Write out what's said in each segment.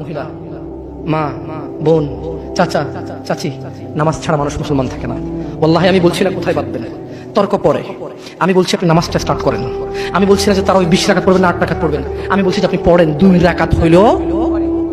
মহিলা, মা, বোন, চাচা, চাচি, নামাজ ছাড়া মানুষ মুসলমান থাকে না। ওল্লাহে আমি বলছি না কোথায় বাঁধবেন তর্ক পরে। আমি বলছি আপনি নামাজটা স্টার্ট করেন। আমি বলছি না যে তারা ওই বিশ রাখাত পড়বেন আট রাখাত পড়বেন। আমি বলছি যে আপনি পড়েন দুই রাখাত হইলেও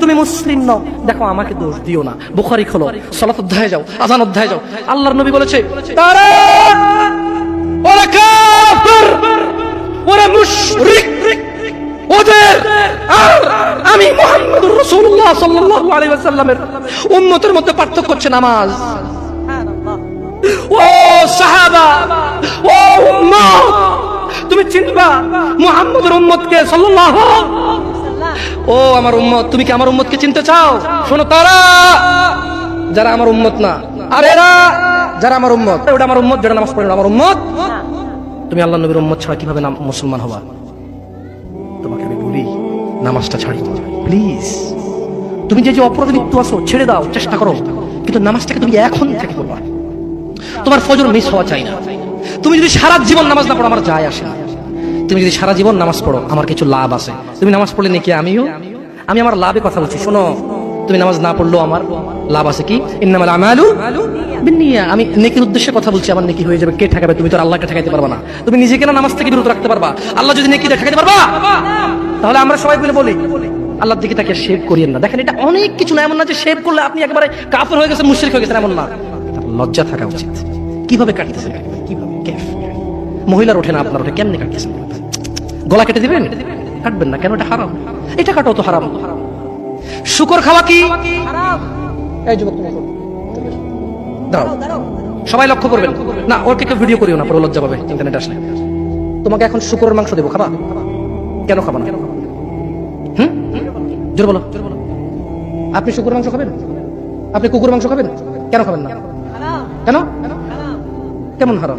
তুমি মুসলিম নও। দেখো, আমাকে দোষ দিও না। বুখারি খোলো। সালাত অধ্যায় যাও, আজান অধ্যায় যাও। আল্লাহর নবী বলেছে আমি মুহাম্মদুর রাসূলুল্লাহ মধ্যে পার্থক্য হচ্ছে নামাজ। ও সাহাবা, ও উম্মত, তুমি চিনবা মুহাম্মদের উম্মতকে সাল্লাল্লাহু ও আমার উম্মত, তুমি কি আমার উম্মতকে চিনতে চাও? শোনো তারা, যারা আমার উম্মত না, আর এরা যারা আমার উম্মত। ওটা আমার উম্মত, যেটা নামাজ পড়ে আমার উম্মত। তুমি আল্লাহ নবীর উম্মত ছাড়া কীভাবে নাম মুসলমান হবা? তোমাকে আমি বলি, নামাজটা ছাড়ি প্লিজ তুমি যে যে অপরাধ লিপ্ত আছো, ছেড়ে দাও, চেষ্টা করো। কিন্তু নামাজটাকে তুমি এখন থেকে করবা তোমার ফজর মিস হওয়া চাই না। তুমি যদি সারা জীবন নামাজ না পড়ো, আমার যায় আসে না। তুমি যদি সারা জীবন নামাজ পড়ো, আমার কিছু লাভ আছে। তুমি নামাজ পড়লে নাকি আমিও? আমি আমার লাভে কথা বলছি, শোনো, তুমি নামাজ না পড়লেও আমার লাভ আছে কি? আমি নেকির উদ্দেশ্যে কথা বলছি, আমার নেকি হয়ে যাবে। কে ঠেকাবে? তুমি তো আল্লাহকে ঠেকাইতে পারবা না। তুমি নিজেকে না নামাজ থেকে বিরত রাখতে পারবা। আল্লাহ যদি নেকি ঠেকাইতে পারবা, তাহলে আমরা সবাই মিলে বলি, আল্লাহর দিকে তাকে শেভ করিয়েন না। দেখেন, এটা অনেক কিছু না, এমন না যে শেভ করলে আপনি একবারে কাফের হয়ে গেছেন, মুশরিক হয়ে গেছেন, এমন না। লজ্জা থাকা উচিত। কীভাবে কেফ মহিলার ওঠে না, আপনার ওঠে, কেমনে কাটতেছেন? গলা কেটে দিবেন? কাটবেন না, কেন? এটা হারাম। এটা কাটাও তো হারাম। শুকর খাওয়া কি? সবাই লক্ষ্য করবেন। না, ওর কেউ ভিডিও করিও না, পরে লজ্জা পাবে, ইন্টারনেট আসলে। তোমাকে এখন শুকরের মাংস দেবো, খাবা? কেন খাবা না? হুম? জোর বলো। আপনি শুকুর মাংস খাবেন? আপনি কুকুর মাংস খাবেন? কেন খাবেন না? কেন? কেমন হারাম?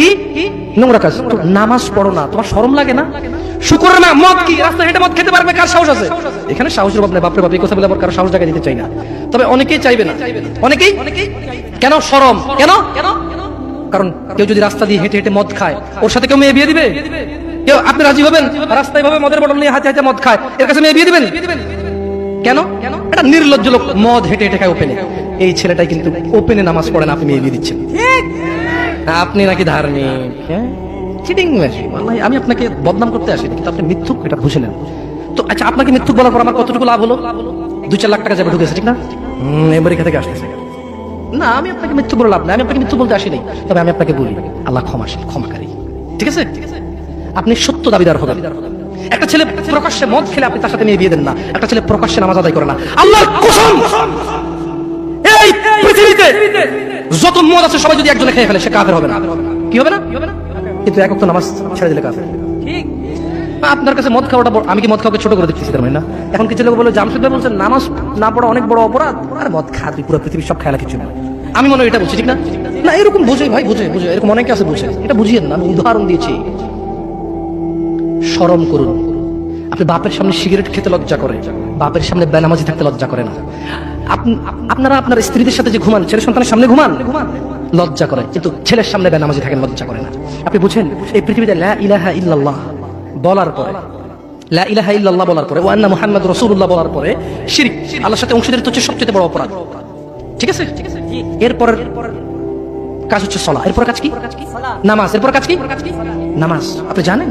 কি? নোংরা কাজ। নামাজ পড়ো না, তোমার শরম লাগে না? শুকুর না, মদ কি? রাস্তা হেঁটে মদ খেতে পারবে? কার সাহস আছে? এখানে সাহসের অভাব নেই, বাপরে বাপ, এই কথা বলে আবার কারও সাহস জায়গা দিতে চাই না। তবে অনেকেই চাইবে না। অনেকেই? কেন শরম? কেন? কারণ কেউ যদি রাস্তা দিয়ে হেঁটে হেঁটে মদ খায়, ওর সাথে কেউ মেয়ে বিয়ে দিবে? কেউ? আপনি রাজি হবেন? রাস্তায় ভাবে মদের বটল নিয়ে হাতে হাতে মদ খায়, এর কাছে মেয়ে বিয়ে দিবেন? কেন? এটা নির্লজ্জ লোক মদ হেঁটে হেঁটে খায় ওপেনে। এই ছেলেটাই কিন্তু ওপেনে নামাজ পড়ে না, আপনি মেয়ে বিয়ে দিচ্ছেন। আপনি নাকি ধার্মিক হ্যাঁ? চিটিং আমি আপনাকে বদনাম করতে আসিনি, কিন্তু আপনি মিথ্যুক, এটা বুঝে নেন। তো আচ্ছা আপনাকে মিথ্যুক বলার পর আমার কতটুকু লাভ হলো? দু চার লাখ টাকা যাবে ঢুকেছে, ঠিক না? আমেরিকা থেকে আসতেছে। না, আমি আপনাকে মিথ্যু বলে লাভ না আমি আপনাকে মিথ্যু বলতে আসিনি। তবে আমি আপনাকে বলি, আল্লাহ ক্ষমাশীল ক্ষমাকারী ঠিক আছে? আপনি সত্য দাবিদার হবেন। একটা ছেলে প্রকাশ্যে মদ খেলে আপনি তার সাথে মেয়ে বিয়ে দেন না। একটা ছেলে প্রকাশ্যে নামাজ আদায় করে না। আল্লাহর কসম! এই পৃথিবীতে যত মদ আছে সবাই যদি একজনে খেয়ে ফেলে সে কাফের হবে না। কি হবে না? কিন্তু একক তো নামাজ ছেড়ে দিলে কাফের। আপনার কাছে মদ খাওয়াটা আমি কি মদ খাওয়াকে ছোট করে দেখতেছি তার মানে না। এখন কিছু লোক বলে জামশেদ ভাই বলছেন নামাজ না পড়া অনেক বড় অপরাধ। আর মদ খা তুই পুরো পৃথিবীর সব খেলা কিছু না আমি মনে হয় এটা বলছি ঠিক না? না এরকম বুঝে ভাই বুঝে বুঝে। এরকম অনেকে আছে বুঝে। এটা বুঝিয়েন না আমি উদাহরণ দিয়েছি। শরম করুন। আপনি বাপের সামনে সিগারেট খেতে লজ্জা করে। বাপের সামনে বেনামাজি থাকতে লজ্জা করে না। আপনারা আপনার স্ত্রীদের সাথে যে ঘুমান, ছেলে সন্তানের সামনে ঘুমান, লজ্জা করে। কিন্তু ছেলের সামনে বেনামাজি থাকেন, লজ্জা করে না। আপনি বুঝেন, এই পৃথিবীতে লা ইলাহা ইল্লাল্লাহ বলার পরে বলার পরে বলার পরে আল্লাহর সাথে হচ্ছে সবচেয়ে বড় অপরাধ। ঠিক আছে? এরপর কাজ হচ্ছে সলা কাজ কি? নামাজ। এরপর কাজ কি? নামাজ। আপনি জানেন?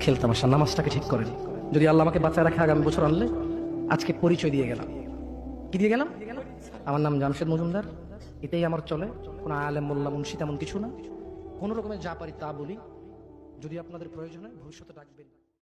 খেলতামাশা নামাজটাকে ঠিক করেন। যদি আল্লাহ আমাকে বাচ্চা রাখে, আগামী বছর আনলে আজকে পরিচয় দিয়ে গেলাম। কি দিয়ে গেলাম? আমার নাম জামশেদ মজুমদার। এটাই আমার চলে। কোনো আলেম, মোল্লা, মুন্সি তেমন কিছু না। কোনো রকমের যা পারি তা বলি। যদি আপনাদের প্রয়োজন হয়, ভবিষ্যতে ডাকবেন।